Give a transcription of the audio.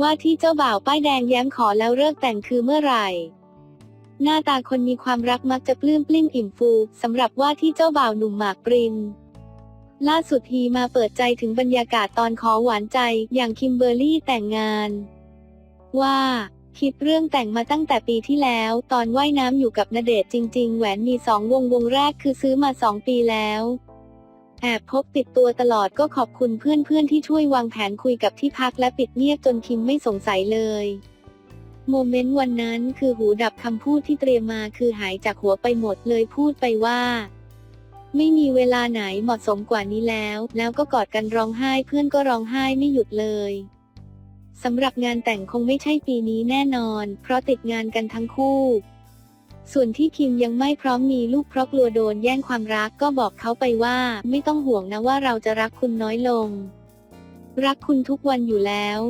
ว่าที่เจ้าบ่าวป้ายแดงแย้มขอแล้วเลิกแต่งคือเมื่อไหร่ หน้าตาคนมีความรักมักจะปลื้มปลิ้มอิ่มฟูสำหรับว่าที่เจ้าบ่าวหนุ่มหมากปรินล่าสุดฮีมาเปิดใจถึงบรรยากาศตอนขอหวานใจอย่างคิมเบอร์รี่แต่งงาน ว่าคิดเรื่องแต่งมาตั้งแต่ปีที่แล้ว ตอนว่ายน้ำอยู่กับณเดชจริง ๆ แหวนมีสองวงวงแรกคือซื้อมาสองปีแล้ว แอบพกติดตัวตลอดก็ขอบคุณเพื่อนๆที่ช่วยวางแผนคุยกับที่พักและปิดเงียบจนคิมไม่สงสัยเลยโมเมนต์วันนั้นคือหูดับคำพูดที่เตรียมมาคือหายจากหัวไปหมดเลยพูดไปว่า ไม่มีเวลาไหนเหมาะสมกว่านี้แล้ว แล้วก็กอดกันร้องไห้เพื่อนก็ร้องไห้ไม่หยุดเลยสำหรับงานแต่งคงไม่ใช่ปีนี้แน่นอน เพราะติดงานกันทั้งคู่ ส่วนที่คิมยังไม่พร้อมมีลูกเพราะกลัวโดนแย่งความรักก็บอกเขาไปว่า ไม่ต้องห่วงนะว่าเราจะรักคุณน้อยลง รักคุณทุกวันอยู่แล้ว